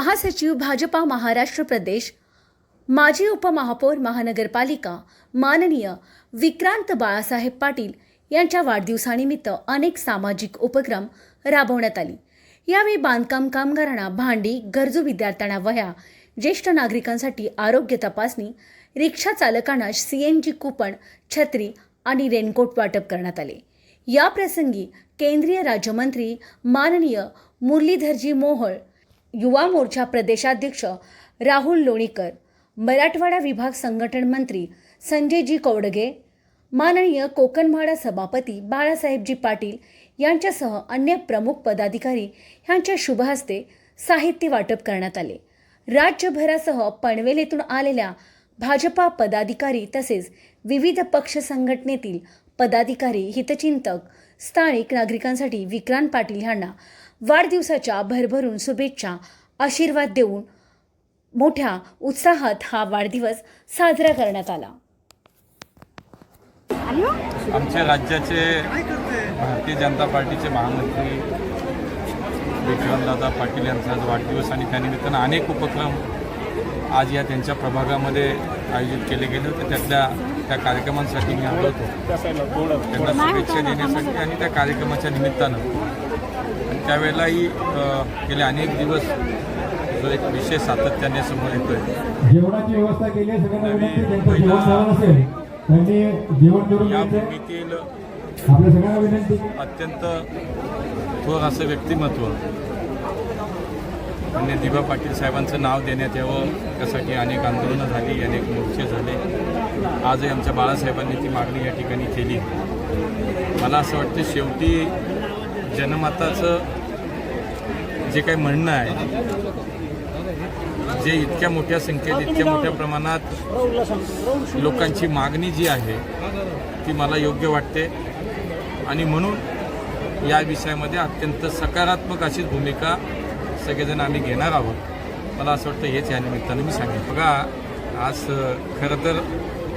महासचिव भाजपा महाराष्ट्र प्रदेश माजी उपमहापौर महानगरपालिका माननीय विक्रांत बाळासाहेब पाटील यांच्या वाढदिवसानिमित्त अनेक सामाजिक उपक्रम राबवण्यात आली. यावेळी बांधकाम कामगारांना भांडी गरजू विद्यार्थ्यांना वह्या ज्येष्ठ नागरिकांसाठी आरोग्य तपासणी रिक्षा चालकांना सीएनजी कुपन छत्री आणि रेनकोट वाटप करण्यात आले. या प्रसंगी केंद्रीय राज्यमंत्री माननीय मुरलीधरजी मोहोळ युवा मोर्चा प्रदेशाध्यक्ष राहुल लोणीकर मराठवाडा विभाग संघटन मंत्री संजयजी कौडगे माननीय कोकणमाडा सभापती बाळासाहेबजी पाटील यांच्यासह अन्य प्रमुख पदाधिकारी यांच्या शुभहस्ते साहित्य वाटप करण्यात आले. राज्यभरासह पनवेल येथून आलेल्या भाजपा पदाधिकारी तसेच विविध पक्ष संघटनेतील पदाधिकारी हितचिंतक स्थानिक नागरिकांसाठी विक्रांत पाटील यांना वाढदिवसाच्या भरभरून शुभेच्छा आशीर्वाद देऊन मोठ्या उत्साहात हा वाढदिवस साजरा करण्यात आला. आमच्या राज्याचे भारतीय जनता पार्टीचे महामंत्री विक्रमदादा पाटील यांचा आज वाढदिवस आणि त्यानिमित्तानं अनेक उपक्रम आज या त्यांच्या प्रभागामध्ये आयोजित केले गेले होते. त्यातल्या त्या कार्यक्रमांसाठी मी आलो होतो. त्यांना शुभेच्छा देण्यासाठी आणि त्या कार्यक्रमाच्या निमित्तानं त्यावेळेलाही गेले अनेक दिवस जो एक विषय सातत्याने समोर येतोय. जेवणाची व्यवस्था केली या भूमीतील अत्यंत थोर असं व्यक्तिमत्व आणि दिबा पाटील साहेबांचं नाव देण्यात यावं त्यासाठी अनेक आंदोलनं झाली अनेक मोर्चे झाले. आजही आमच्या बाळासाहेबांनी ती मागणी या ठिकाणी केली. मला असं वाटतं शेवटी जनमताचं जे काही म्हणणं आहे जे इतक्या मोठ्या संख्येत इतक्या मोठ्या प्रमाणात लोकांची मागणी जी आहे ती मला योग्य वाटते. आणि म्हणून या विषयामध्ये अत्यंत सकारात्मक अशीच भूमिका सगळेजण आम्ही घेणार आहोत. मला असं वाटतं हेच या निमित्तानं मी सांगेन. बघा आज खरं तर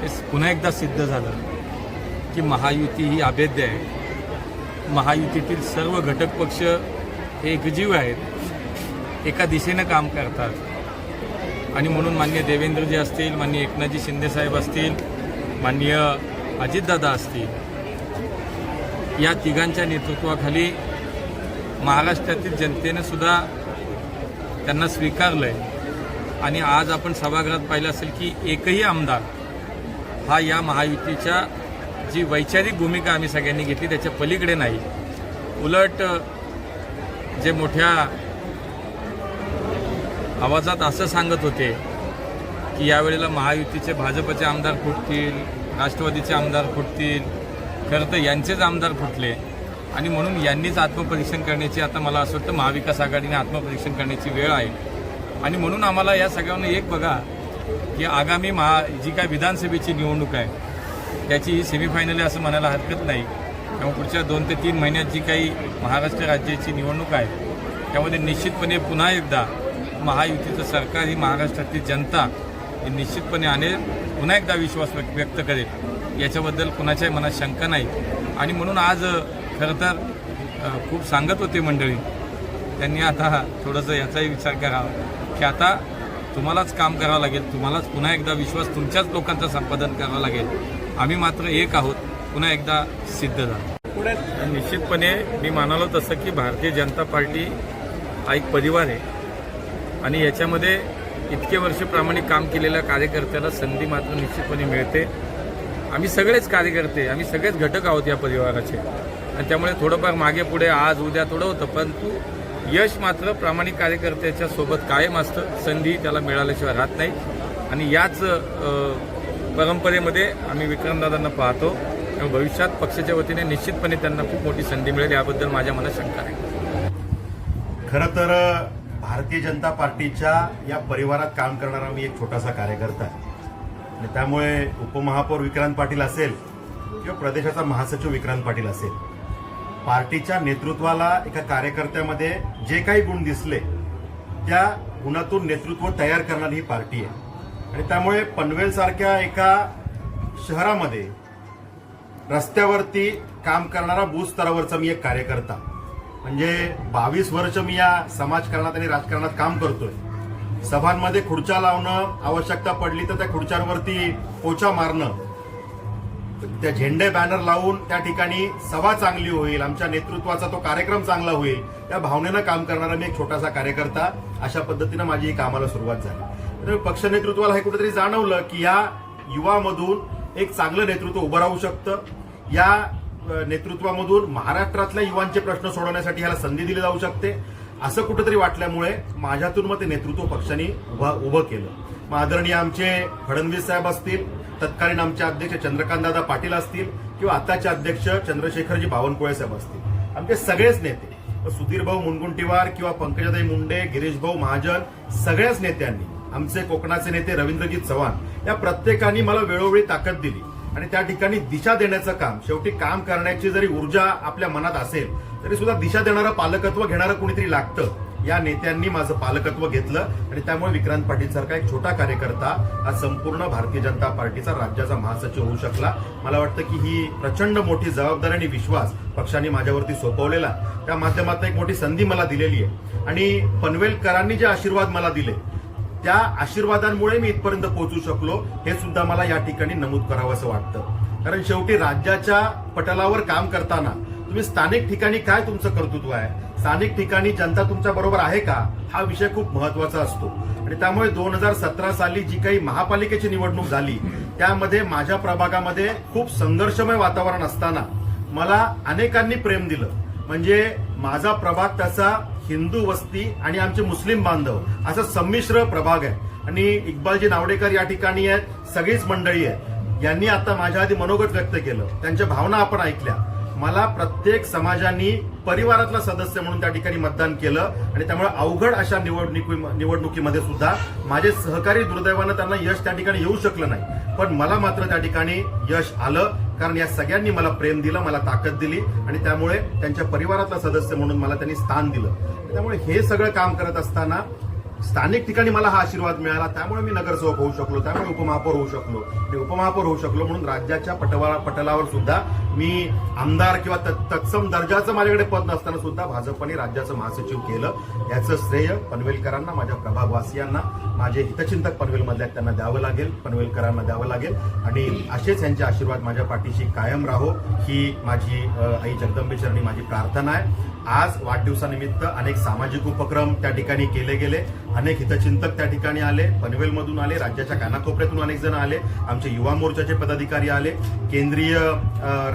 हे पुन्हा एकदा सिद्ध झालं की महायुती ही अभेद्य आहे. महायुतीतील सर्व घटक पक्ष हे एकजीव आहेत. एका दिशेनं काम करतात. आणि म्हणून मान्य देवेंद्रजी असतील मान्य एकनाथजी शिंदेसाहेब असतील मान्य अजितदादा असतील या तिघांच्या नेतृत्वाखाली महाराष्ट्रातील जनतेनं सुद्धा त्यांना स्वीकारलं आहे आणि आज आपण सभागृहात पाहिलं असेल की एकही आमदार हा या महायुतीच्या जी वैचारिक भूमिका आम्ही सगळ्यांनी घेतली त्याच्या पलीकडे नाही. उलट जे मोठ्या आवाजात असं सांगत होते की यावेळेला महायुतीचे भाजपचे आमदार फुटतील राष्ट्रवादीचे आमदार फुटतील खरं तर यांचेच आमदार फुटले. आणि म्हणून यांनीच आत्मपरीक्षण करण्याची आता मला असं वाटतं महाविकास आघाडीने आत्मपरीक्षण करण्याची वेळ आहे. आणि म्हणून आम्हाला या सगळ्यांना एक बघा की आगामी महा जी काय विधानसभेची निवडणूक आहे त्याची ही सेमीफायनल आहे असं म्हणायला हरकत नाही. त्यामुळे पुढच्या दोन ते तीन महिन्यात जी काही महाराष्ट्र राज्याची निवडणूक आहे त्यामध्ये निश्चितपणे पुन्हा एकदा महायुतीचं सरकार ही महाराष्ट्रातली जनता ही निश्चितपणे आणेल पुन्हा एकदा विश्वास व्यक्त व्यक्त करेल. याच्याबद्दल कुणाच्याही मनात शंका नाही. आणि म्हणून आज खरं तर खूप सांगत होते मंडळी त्यांनी आता थोडंसं याचाही विचार करावा की आता तुम्हालाच काम करावं लागेल तुम्हालाच पुन्हा एकदा विश्वास तुमच्याच लोकांचं संपादन करावं लागेल. आम्ही मात्र एक आहोत. पुन्हा एकदा सिद्ध झालं. पुढे निश्चितपणे मी मानालो तसं की भारतीय जनता पार्टी हा एक परिवार आहे. आणि याच्यामध्ये इतके वर्ष प्रामाणिक काम केलेल्या कार्यकर्त्याला संधी मात्र निश्चितपणे मिळते. आम्ही सगळेच कार्यकर्ते आम्ही सगळेच घटक आहोत या परिवाराचे. आणि त्यामुळे थोडंफार मागे पुढे आज उद्या थोडं होतं परंतु यश मात्र प्रामाणिक कार्यकर्त्याच्या सोबत कायम असतं. संधी त्याला मिळाल्याशिवाय राहत नाही. आणि याच परंपरेमध्ये आम्ही विक्रमदादांना पाहतो. त्यामुळे भविष्यात पक्षाच्या वतीने निश्चितपणे त्यांना खूप मोठी संधी मिळेल याबद्दल माझ्या मनात शंका आहे. खरं तर भारतीय जनता पार्टीच्या या परिवारात काम करणारा मी एक छोटासा कार्यकर्ता आहे. आणि त्यामुळे उपमहापौर विक्रांत पाटील असेल किंवा प्रदेशाचा महासचिव विक्रांत पाटील असेल पार्टीच्या नेतृत्वाला एका कार्यकर्त्यामध्ये जे काही गुण दिसले त्या गुणातून नेतृत्व तयार करणारी ही पार्टी आहे. आणि त्यामुळे पनवेलसारख्या एका शहरामध्ये रस्त्यावरती काम करणारा बूथ स्तरावरचा मी एक कार्यकर्ता. म्हणजे बावीस वर्ष मी या समाजकारणात आणि राजकारणात काम करतोय. सभांमध्ये खुर्च्या लावणं आवश्यकता पडली तर त्या खुर्च्यांवरती पोचा मारणं त्या झेंडे बॅनर लावून त्या ठिकाणी सभा चांगली होईल आमच्या नेतृत्वाचा तो कार्यक्रम चांगला होईल त्या भावनेनं काम करणारा मी एक छोटासा कार्यकर्ता. अशा पद्धतीनं माझी कामाला सुरुवात झाली. तर पक्ष नेतृत्वाला हे कुठेतरी जाणवलं की या युवामधून एक चांगलं नेतृत्व उभं राहू शकतं. या नेतृत्वामधून महाराष्ट्रातल्या युवांचे प्रश्न सोडवण्यासाठी ह्याला संधी दिली जाऊ शकते. असं कुठेतरी वाटल्यामुळे माझ्यातून मग ते नेतृत्व पक्षाने उभा उभं केलं. मग आदरणीय आमचे फडणवीस साहेब असतील तत्कालीन आमचे अध्यक्ष चंद्रकांतदादा पाटील असतील किंवा आताचे अध्यक्ष चंद्रशेखरजी बावनकुळे साहेब असतील. आमचे सगळेच नेते सुधीरभाऊ सुधीर भाऊ मुनगुंटीवार किंवा पंकजाताई मुंडे गिरीश भाऊ महाजन सगळ्याच नेत्यांनी आमचे कोकणाचे नेते रवींद्रजीत चव्हाण या प्रत्येकाने मला वेळोवेळी ताकद दिली. आणि त्या ठिकाणी दिशा देण्याचं काम शेवटी काम करण्याची जरी ऊर्जा आपल्या मनात असेल तरी सुद्धा दिशा देणारं पालकत्व घेणारं कुणीतरी लागतं. या नेत्यांनी माझं पालकत्व घेतलं आणि त्यामुळे विक्रांत पाटील सारखा एक छोटा कार्यकर्ता आज संपूर्ण भारतीय जनता पार्टीचा राज्याचा महासचिव होऊ शकला. मला वाटतं की ही प्रचंड मोठी जबाबदारी आणि विश्वास पक्षाने माझ्यावरती सोपवलेला. त्या माध्यमातून एक मोठी संधी मला दिलेली आहे. आणि पनवेलकरांनी जे आशीर्वाद मला दिले त्या आशीर्वादांमुळे मी इथपर्यंत पोहोचू शकलो हे सुद्धा मला या ठिकाणी नमूद करावं असं वाटतं. कारण शेवटी राज्याच्या पटलावर काम करताना तुम्ही स्थानिक ठिकाणी काय तुमचं कर्तृत्व आहे? स्थानिक ठिकाणी जनता तुमच्या बरोबर आहे का? हा विषय खूप महत्त्वाचा असतो. आणि त्यामुळे दोन हजार सतरा साली जी काही महापालिकेची निवडणूक झाली त्यामध्ये माझ्या प्रभागामध्ये खूप संघर्षमय वातावरण असताना मला अनेकांनी प्रेम दिलं. म्हणजे माझा प्रभाग त्याचा हिंदू वस्ती आणि आमचे मुस्लिम बांधव. असा संमिश्र प्रभाग आहे. आणि इक्बालजी नावडेकर या ठिकाणी आहेत सगळीच मंडळी आहेत. यांनी आता माझ्या आधी मनोगत व्यक्त केलं. त्यांच्या भावना आपण ऐकल्या. मला प्रत्येक समाजांनी परिवारातला सदस्य म्हणून त्या ठिकाणी मतदान केलं आणि त्यामुळे अवघड अशा निवडणुकी निवडणुकीमध्ये सुद्धा माझे सहकारी दुर्दैवानं त्यांना यश त्या ठिकाणी येऊ शकलं नाही. पण मला मात्र त्या ठिकाणी यश आलं. कारण या सगळ्यांनी मला प्रेम दिलं मला ताकद दिली आणि त्यामुळे त्यांच्या परिवारातला सदस्य म्हणून मला त्यांनी स्थान दिलं. त्यामुळे हे सगळं काम करत असताना स्थानिक ठिकाणी मला हा आशीर्वाद मिळाला. त्यामुळे मी नगरसेवक होऊ शकलो त्यामुळे उपमहापौर होऊ शकलो. आणि उपमहापौर होऊ शकलो म्हणून राज्याच्या पटवा पटलावर सुद्धा मी आमदार किंवा तत्सम दर्जाचं माझ्याकडे पद नसताना सुद्धा भाजपने राज्याचं महासचिव केलं. याचं श्रेय पनवेलकरांना माझ्या प्रभागवासियांना. माझे हितचिंतक पनवेलमधल्या आहेत, त्यांना द्यावं लागेल पनवेलकरांना द्यावं लागेल. आणि असेच यांचे आशीर्वाद माझ्या पाठीशी कायम राहो ही माझी आई जगदंबेचरणी माझी प्रार्थना आहे. आज वाढदिवसानिमित्त अनेक सामाजिक उपक्रम त्या ठिकाणी केले गेले अनेक हितचिंतक त्या ठिकाणी आले पनवेलमधून आले राज्याच्या कानाकोपऱ्यातून अनेक जण आले आमचे युवा मोर्चाचे पदाधिकारी आले केंद्रीय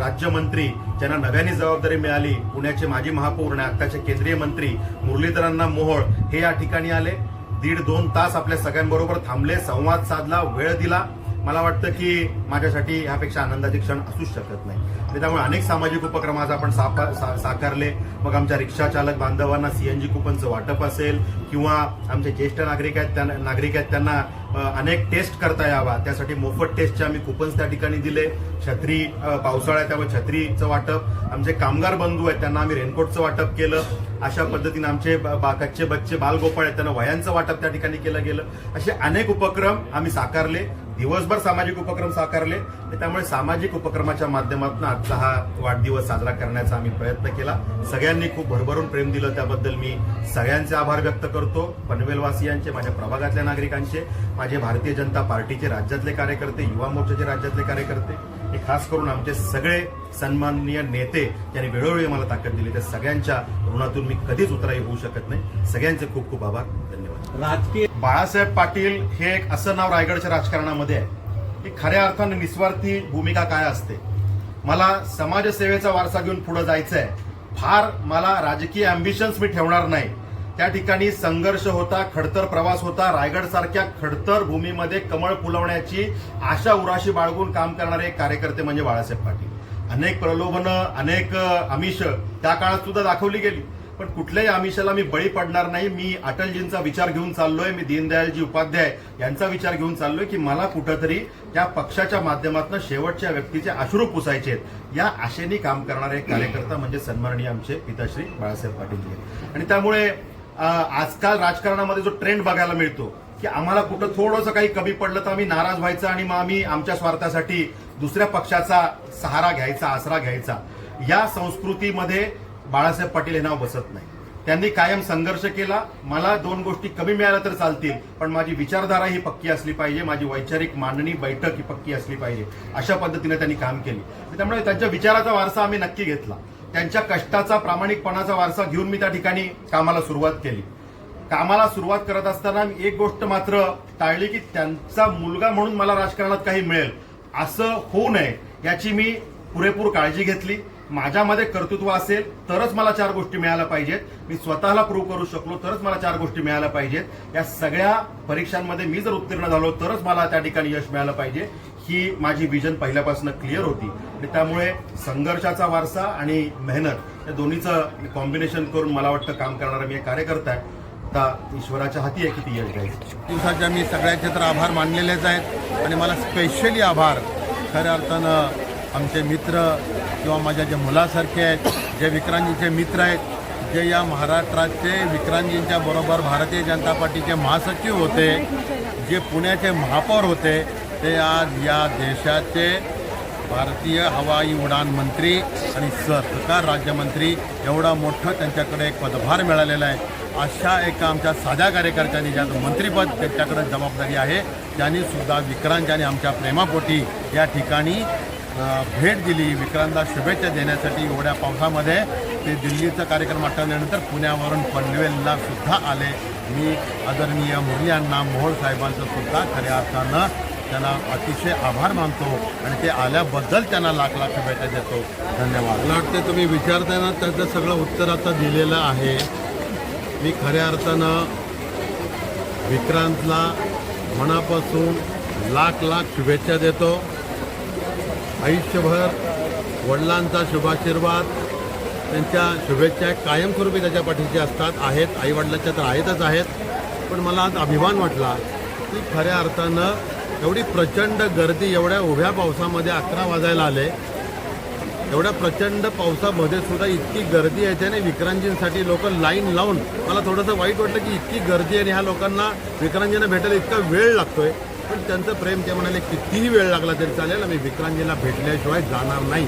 राज्यमंत्री ज्यांना नव्याने जबाबदारी मिळाली पुण्याचे माजी महापौर आणि आत्ताचे केंद्रीय मंत्री मुरलीधरांना मोहोळ हे या ठिकाणी आले. दीड दोन तास आपल्या सगळ्यांबरोबर थांबले संवाद साधला वेळ दिला. मला वाटतं की माझ्यासाठी ह्यापेक्षा आनंदाचे क्षण असूच शकत नाही. त्यामुळे अनेक सामाजिक उपक्रम आज आपण सा- साकारले. मग आमच्या रिक्षा चालक बांधवांना सीएनजी कुपनचं वाटप असेल किंवा आमचे ज्येष्ठ नागरिक आहेत त्यांना नागरिक आहेत त्यांना अनेक टेस्ट करता यावा. त्यासाठी मोफत टेस्टचे आम्ही कुपन्स त्या ठिकाणी दिले. छत्री पावसाळा पावसाळ्यात त्यामुळे छत्रीचं वाटप. आमचे कामगार बंधू आहेत त्यांना आम्ही रेनकोटचं वाटप केलं. अशा पद्धतीने आमचे बा- कच्चे बच्चे बालगोपाळ आहेत त्यांना वह्यांचं वाटप त्या ठिकाणी केलं गेलं. असे अनेक उपक्रम आम्ही साकारले. दिवसभर सामाजिक उपक्रम साकारले त्यामुळे सामाजिक उपक्रमाच्या माध्यमातून आजचा हा वाढदिवस साजरा करण्याचा आम्ही प्रयत्न केला. सगळ्यांनी खूप भरभरून प्रेम दिलं त्याबद्दल मी सगळ्यांचे आभार व्यक्त करतो. पनवेलवासियांचे माझ्या प्रभागातल्या नागरिकांचे माझे भारतीय जनता पार्टीचे राज्यातले कार्यकर्ते युवा मोर्चाचे राज्यातले कार्यकर्ते हे खास करून आमचे सगळे सन्माननीय नेते यांनी वेळोवेळी मला ताकद दिली. त्या सगळ्यांच्या ऋणातून मी कधीच उतराई होऊ शकत नाही. सगळ्यांचे खूप खूप आभार. धन्यवाद. राजकीय बाळासाहेब पाटील हे एक असं नाव रायगडच्या राजकारणामध्ये आहे. की खऱ्या अर्थाने निस्वार्थी भूमिका काय असते? मला समाजसेवेचा वारसा घेऊन पुढे जायचं आहे फार मला राजकीय अँबिशन्स मी ठेवणार नाही. त्या ठिकाणी संघर्ष होता खडतर प्रवास होता. रायगड सारख्या खडतर भूमीमध्ये कमळ फुलवण्याची आशा उराशी बाळगून काम करणारे एक कार्यकर्ते म्हणजे बाळासाहेब पाटील. अनेक प्रलोभनं अनेक आमिष त्या काळात सुद्धा दाखवली गेली. पण कुठल्याही आमिषाला मी बळी पडणार नाही. मी अटलजींचा विचार घेऊन चाललोय. मी दीनदयालजी उपाध्याय यांचा विचार घेऊन चाललोय की मला कुठंतरी त्या पक्षाच्या माध्यमातून शेवटच्या व्यक्तीचे अश्रू पुसायचे आहेत. या आशेने काम करणारे एक कार्यकर्ता म्हणजे सन्माननीय आमचे पिताश्री बाळासाहेब पाटील आणि त्यामुळे आजकाल राजकारणामध्ये जो ट्रेंड बघायला मिळतो की आम्हाला कुठं थोडंसं काही कमी पडलं तर आम्ही नाराज व्हायचं आणि मग आम्ही आमच्या स्वार्थासाठी दुसऱ्या पक्षाचा सहारा घ्यायचा आसरा घ्यायचा. या संस्कृतीमध्ये बाळासाहेब पाटील हे नाव बसत नाही. त्यांनी कायम संघर्ष केला. मला दोन गोष्टी कमी मिळाल्या तर चालतील पण माझी विचारधारा ही पक्की असली पाहिजे. माझी वैचारिक मांडणी बैठक ही पक्की असली पाहिजे. अशा पद्धतीने त्यांनी काम केली. त्यामुळे त्यांच्या विचाराचा वारसा आम्ही नक्की घेतला. त्यांच्या कष्टाचा प्रामाणिकपणाचा वारसा घेऊन मी त्या ठिकाणी कामाला सुरुवात केली. कामाला सुरुवात करत असताना मी एक गोष्ट मात्र टाळली की त्यांचा मुलगा म्हणून मला राजकारणात काही मिळेल. असं होऊ नये याची मी पुरेपूर काळजी घेतली. माझ्यामध्ये कर्तृत्व असेल तरच मला चार गोष्टी मिळाल्या पाहिजेत. मी स्वतःला प्रूव्ह करू शकलो तरच मला चार गोष्टी मिळाल्या पाहिजेत. या सगळ्या परीक्षांमध्ये मी जर उत्तीर्ण झालो तरच मला त्या ठिकाणी यश मिळालं पाहिजे. ही माझी विजन पहिल्यापासून क्लिअर होती. आणि त्यामुळे संघर्षाचा वारसा आणि मेहनत या दोन्हीचं कॉम्बिनेशन करून मला वाटतं काम करणारा मी एक कार्यकर्ता आहे. आता ईश्वराच्या हाती आहे किती यश घ्यायचं. दिवसाच्या मी सगळ्यांचे तर आभार मानलेलेच आहेत. आणि मला स्पेशली आभार. खऱ्या अर्थानं आमचे मित्र किंवा माझ्या जे मुलासारखे आहेत जे विक्रांतजींचे मित्र आहेत जे या महाराष्ट्राचे विक्रांतजींच्या बरोबर भारतीय जनता पार्टीचे महासचिव होते जे पुण्याचे महापौर होते ते आज या देशाचे भारतीय हवाई उडान मंत्री आणि सहकार राज्यमंत्री एवढा मोठं त्यांच्याकडे एक पदभार मिळालेला आहे. अशा एका आमच्या साध्या कार्यकर्त्यांनी ज्याचं मंत्रीपद त्यांच्याकडे जबाबदारी आहे त्यांनीसुद्धा विक्रांत आणि आमच्या प्रेमापोटी या ठिकाणी भेट दिली विक्रांतला शुभेच्छा देण्यासाठी एवढ्या पावसामध्ये. ते दिल्लीचा कार्यक्रम आटवल्यानंतर पुण्यावरून पनवेलला सुद्धा आले. मी आदरणीय मुरली अण्णा मोहोळ साहेबांचं सुद्धा खऱ्या अर्थानं त्यांना अतिशय आभार मानतो आणि ते आल्याबद्दल त्यांना लाख लाख शुभेच्छा देतो. धन्यवाद. मला वाटते तुम्ही विचारताय ना त्याचं सगळं उत्तर आता दिलेलं आहे. मी खऱ्या अर्थानं विक्रांतला मनापासून लाख लाख शुभेच्छा देतो. आयुष्यभर वडिलांचा शुभाशीर्वाद त्यांच्या शुभेच्छा कायमस्वरूपी त्याच्या पाठीशी असतात आहेत आईवडिलांच्या तर आहेतच आहेत. पण मला आज अभिमान वाटला की खऱ्या अर्थानं एवढी प्रचंड गर्दी एवढ्या उभ्या पावसामध्ये अकरा वाजायला आले. एवढ्या प्रचंड पावसामध्ये सुद्धा इतकी गर्दी आहे त्याने विक्रांतजींसाठी लोक लाईन लावून मला थोडंसं वाईट वाटलं की इतकी गर्दी आहे आणि ह्या लोकांना विक्रांतजींना भेटायला इतका वेळ लागतोय. पण त्यांचं प्रेम ते म्हणाले कितीही वेळ लागला तरी चालेल आम्ही विक्रांजीला भेटल्याशिवाय जाणार नाही.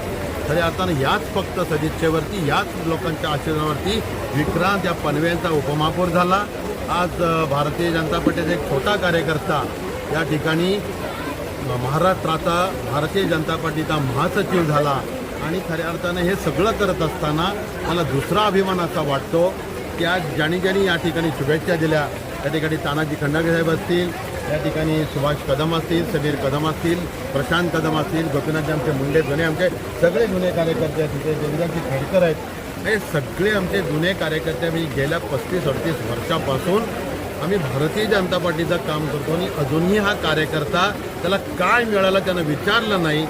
खऱ्या अर्थानं याच फक्त सदिच्छेवरती याच लोकांच्या आशीर्वादावरती विक्रांत या पनवेलचा उपमहापौर झाला. आज भारतीय जनता पार्टीचा एक छोटा कार्यकर्ता या ठिकाणी महाराष्ट्राचा भारतीय जनता पार्टीचा महासचिव झाला. आणि खऱ्या अर्थानं हे सगळं करत असताना मला दुसरा अभिमान असा वाटतो की आज ज्यांनी ज्यांनी या ठिकाणी शुभेच्छा दिल्या. त्या ठिकाणी तानाजी खंडागे साहेब असतील या ठिकाणी सुभाष कदम असतील समीर कदम असतील प्रशांत कदम असतील गोपीनाथ आमचे मुंडे जुने आमचे सगळे जुने कार्यकर्ते आहेत तिथे देवदाजी खेडकर आहेत हे सगळे आमचे जुने कार्यकर्ते आम्ही गेल्या पस्तीस अडतीस वर्षापासून आम्ही भारतीय जनता पार्टीचं काम करतो आणि अजूनही हा कार्यकर्ता त्याला काय मिळालं त्यानं विचारलं नाही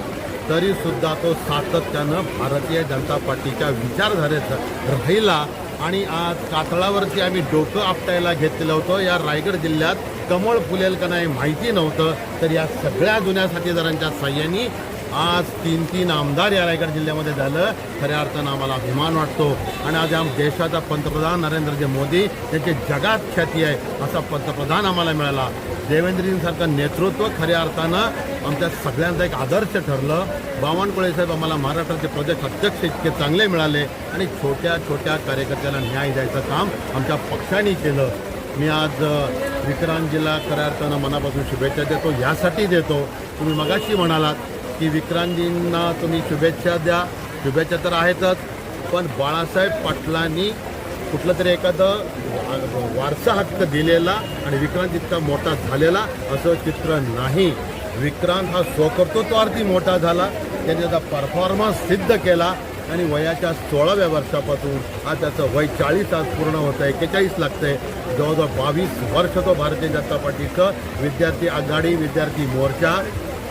तरीसुद्धा तो सातत्यानं भारतीय जनता पार्टीच्या विचारधारेचा राहिला. आणि आज कातळावरती आम्ही डोकं आपटायला घेतलेलं होतं. या रायगड जिल्ह्यात कमळ फुलेल का नाही माहिती नव्हतं तर या सगळ्या जुन्या साथीदारांच्या साह्याने आज तीन तीन आमदार या रायगड जिल्ह्यामध्ये झालं. खऱ्या अर्थानं आम्हाला अभिमान वाटतो. आणि आज आम देशाचा पंतप्रधान नरेंद्रजी मोदी यांची जगात ख्याती आहे असा पंतप्रधान आम्हाला मिळाला. देवेंद्रजींसारखं नेतृत्व खऱ्या अर्थानं आमच्या सगळ्यांचा एक आदर्श ठरलं. बावनकुळे साहेब आम्हाला महाराष्ट्राचे प्रदेश अध्यक्ष इतके चांगले मिळाले आणि छोट्या छोट्या कार्यकर्त्याला न्याय द्यायचं काम आमच्या पक्षाने केलं. मी आज विक्रांतजीला खऱ्या अर्थानं मनापासून शुभेच्छा देतो. ह्यासाठी देतो. तुम्ही मगाशी म्हणालात की विक्रांतजींना तुम्ही शुभेच्छा द्या. शुभेच्छा तर आहेतच पण बाळासाहेब पाटलांनी कुठलं तरी एखादं वारसा हक्क दिलेला आणि विक्रांत इतका मोठा झालेला असं चित्र नाही. विक्रांत हा स्वकर्तृत्वार्थी मोठा झाला. त्याने त्याचा परफॉर्मन्स सिद्ध केला आणि वयाच्या सोळाव्या वर्षापासून हा त्याचं वय चाळीस आज पूर्ण होतं आहे एक्केचाळीस लागतंय. जवळजवळ बावीस वर्ष तो भारतीय जनता पार्टीचं विद्यार्थी आघाडी विद्यार्थी मोर्चा.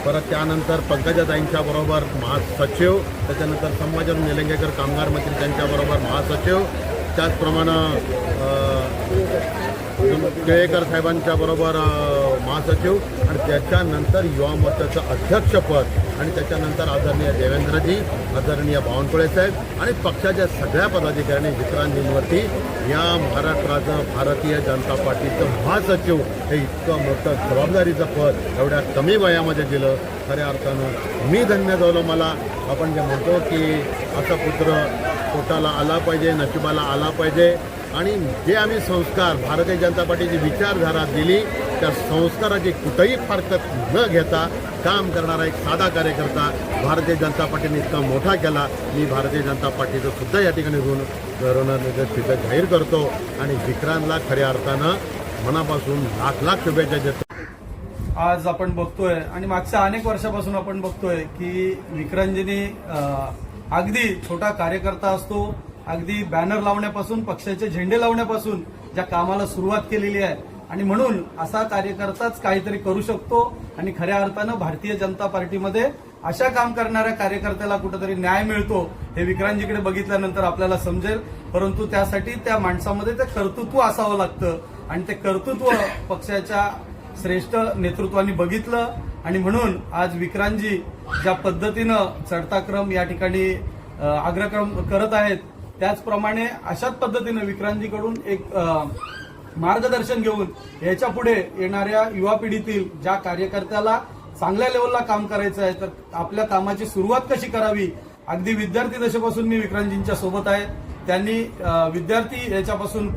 परत त्यानंतर पंकजाताईंच्या बरोबर महासचिव त्याच्यानंतर संभाजी निलंगेकर कामगार मंत्री त्यांच्याबरोबर महासचिव. त्याचप्रमाणे केळेकर साहेबांच्या बरोबर महासचिव आणि त्याच्यानंतर युवा मोर्चाचं अध्यक्षपद आणि त्याच्यानंतर आदरणीय देवेंद्रजी आदरणीय बावनकुळे साहेब आणि पक्षाच्या सगळ्या पदाधिकाऱ्यांनी विक्रांतजींवरती या महाराष्ट्राचं भारतीय जनता पार्टीचं महासचिव हे इतकं मोठं जबाबदारीचं पद एवढ्या कमी वयामध्ये दिलं. खऱ्या अर्थानं मी धन्य झालो मला. आपण जे म्हणतो की असा पुत्र पोटाला आला पाहिजे नशिबाला आला पाहिजे. आणि जे आम्ही संस्कार भारतीय जनता पार्टीची विचारधारा दिली त्या संस्काराची कुठंही फारकत न घेता काम करणारा एक साधा कार्यकर्ता भारतीय जनता पार्टीने इतका मोठा केला. मी भारतीय जनता पार्टीचं सुद्धा या ठिकाणी ऋण ऋण जाहीर करतो. आणि विक्रांतला खऱ्या अर्थानं मनापासून लाख लाख शुभेच्छा देतो. आज आपण बघतोय आणि मागच्या अनेक वर्षापासून आपण बघतोय की विक्रांतजींनी अगदी छोटा कार्यकर्ता असतो अगदी बॅनर लावण्यापासून पक्षाचे झेंडे लावण्यापासून ज्या कामाला सुरुवात केलेली आहे. आणि म्हणून असा कार्यकर्ताच काहीतरी करू शकतो आणि खऱ्या अर्थानं भारतीय जनता पार्टीमध्ये अशा काम करणाऱ्या कार्यकर्त्याला कुठेतरी न्याय मिळतो हे विक्रांतजीकडे बघितल्यानंतर आपल्याला समजेल. परंतु त्यासाठी त्या माणसामध्ये ते कर्तृत्व असावं लागतं. आणि ते कर्तृत्व पक्षाच्या श्रेष्ठ नेतृत्वाने बघितलं आणि म्हणून आज विक्रांतजी ज्या पद्धतीनं चढता क्रम या ठिकाणी अग्रक्रम करत आहेत त्याचप्रमाणे अशाच पद्धतीनं विक्रांतजीकडून एक मार्गदर्शन घेऊन याच्यापुढे येणाऱ्या युवा पिढीतील ज्या कार्यकर्त्याला चांगल्या लेवलला काम करायचं आहे तर आपल्या कामाची सुरुवात कशी करावी? अगदी विद्यार्थी दशेपासून मी विक्रांतजींच्या सोबत आहे. त्यांनी विद्यार्थी याच्यापासून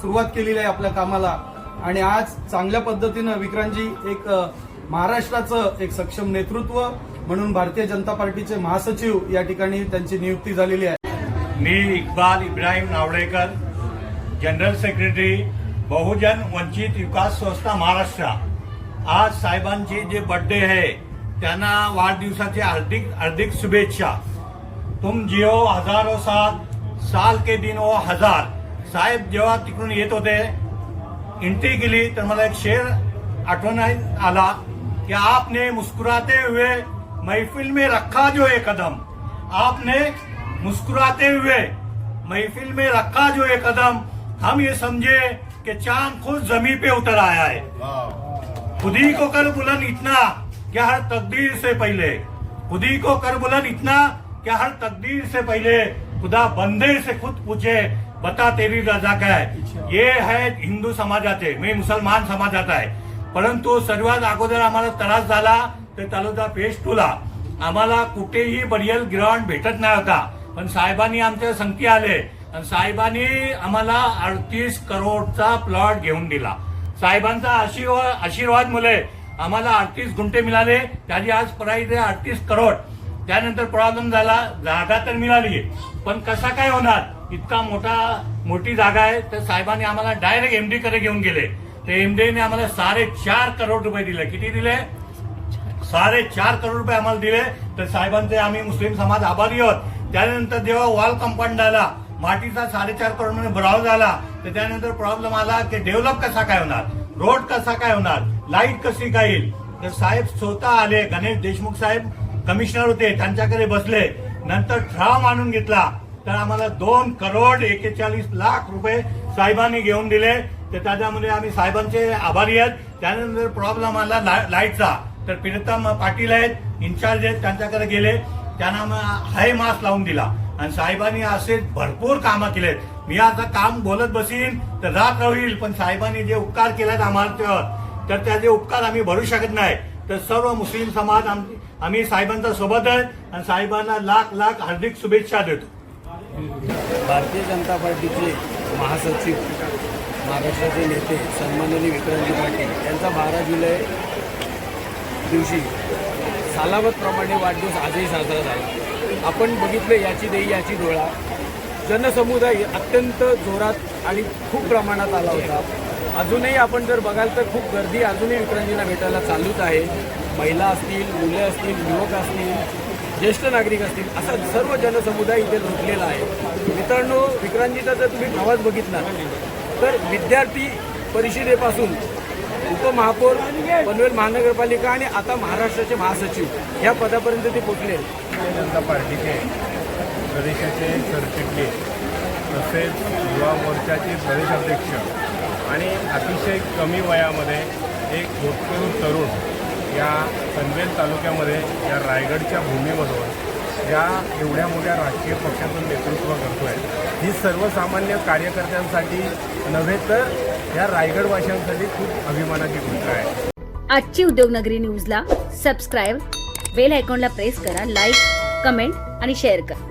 सुरुवात केलेली आहे आपल्या कामाला. आणि आज चांगल्या पद्धतीनं विक्रांतजी एक महाराष्ट्राचं एक सक्षम नेतृत्व म्हणून भारतीय जनता पार्टीचे महासचिव या ठिकाणी त्यांची नियुक्ती झालेली आहे. मी इक्बाल इब्राहिम नावडेकर जनरल सेक्रेटरी बहुजन वंचित विकास संस्था महाराष्ट्र. आज साहेबांची जे बर्थडे आहे त्यांना वाढदिवसाची हार्दिक हार्दिक शुभेच्छा. तुम जिओ हजारो सात साल के दिन ओ हजार. साहेब जेव्हा तिकडून येत होते एंट्री केली तर मला एक शेर आठवण आला. कि आपने मुस्कुराते हुए महफिल में रखा जो एक कदम? आपने मुस्कुराते हुए महफिल में रखा जो एक कदम? हम ये समझे कि चाँद खुद जमी पे उतर आया है। खुद ही को कर बुलंद इतना क्या हर तकदीर से पहले? खुद ही को कर बुलंद इतना क्या हर तकदीर से पहले? खुदा बंदे से खुद पूछे, बता तेरी रजा क्या है? ये है हिंदू समाजाचे मी मुसलमान समाज आता आहे परंतु सर्वात अगोदर आम्हाला त्रास झाला तर तालुका पेश तुला आम्हाला कुठेही बरियल ग्राउंड भेटत नाही होता. पण साहेबांनी आमच्या संगती आले. आणि साहेबांनी आम्हाला अडतीस करोडचा प्लॉट घेऊन दिला. साहेबांचा आशीर्वाद आशीर्वाद मुले. आम्हाला अडतीस गुंठे मिळाले. त्याची आज प्राईज आहे अडतीस करोड. त्यानंतर प्रॉब्लेम झाला. जागा तर मिळाली. पण कसा काय होणार? इतका मोठा मोठी जागा आहे. तर साहेबांनी आम्हाला डायरेक्ट एमडी कडे घेऊन गेले. ते आम्हाला साडे चार करोड रुपये दिले. किती दिले? साडे चार करोड रुपये आम्हाला दिले. तर साहेबांचे आम्ही मुस्लिम समाज आभारी आहोत. त्यानंतर जेव्हा वॉल कंपाऊंड आला मातीचा साडेचार करोडमध्ये भराव झाला तर त्यानंतर प्रॉब्लेम आला की डेव्हलप कसा काय होणार? रोड कसा काय होणार? लाइट कशी काय येईल? तर साहेब स्वतः आले. गणेश देशमुख साहेब कमिशनर होते. त्यांच्याकडे बसले. नंतर ठराव मानून घेतला. तर आम्हाला दोन करोड एकेचाळीस लाख रुपये साहेबांनी घेऊन दिले. तर त्याच्यामध्ये आम्ही साहेबांचे आभारी आहेत. त्यानंतर प्रॉब्लेम आला ला- लाईटचा. तर प्रीतम पाटील आहेत इन्चार्ज आहेत त्यांच्याकडे गेले. त्यांना मग हाय मास्क लावून दिला. आणि साहेबांनी असे भरपूर कामं केलेत. मी आता काम बोलत बसीन तर रात होईल पण साहेबांनी जे उपकार केलेत आम्हाला तर त्याचे उपकार आम्ही भरू शकत नाही. तर सर्व मुस्लिम समाज आम- आम्ही साहेबांचा सोबत आहे आणि साहेबांना लाख लाख हार्दिक शुभेच्छा देतो. भारतीय जनता पार्टीचे महासचिव महाराष्ट्राचे नेते सन्माननीय विक्रांती पाटील यांचा बारा जुलै दिवशी सालावतप्रमाणे वाढदिवस आजही साजरा झाला. आपण बघितलं याची देई याची डोळा. जनसमुदाय अत्यंत जोरात आणि खूप प्रमाणात आला होता. अजूनही आपण जर बघाल तर खूप गर्दी अजूनही विक्रांतजींना भेटायला चालूच आहे. महिला असतील मुले असतील युवक असतील ज्येष्ठ नागरिक असतील असा सर्व जनसमुदाय इथे लुटलेला आहे. मित्रांनो विक्रांतीचा जर तुम्ही आवाज बघितला तर विद्यार्थी परिषदेपासून उपमहापौर पनवेल महानगरपालिका आणि आता महाराष्ट्राचे महासचिव या पदापर्यंत ते पोचले भारतीय जनता पार्टीचे प्रदेशाचे सरचिटणीस तसेच युवा मोर्चाचे प्रदेशाध्यक्ष आणि अतिशय कमी वयामध्ये एक भूतपूर्व तरुण या पनवेल तालुक्यामध्ये या रायगडच्या भूमीमधून या एवढ्या मोठ्या राजकीय पक्षाचं नेतृत्व करतो आहे ही सर्वसामान्य कार्यकर्त्यांसाठी नव्हे तर या रायगडवाशांसाठी खूप अभिमानाची गोष्ट आहे. आजची उद्योगनगरी न्यूजला सबस्क्राईब बेल आयकॉनला प्रेस करा लाईक कमेंट आणि शेअर करा.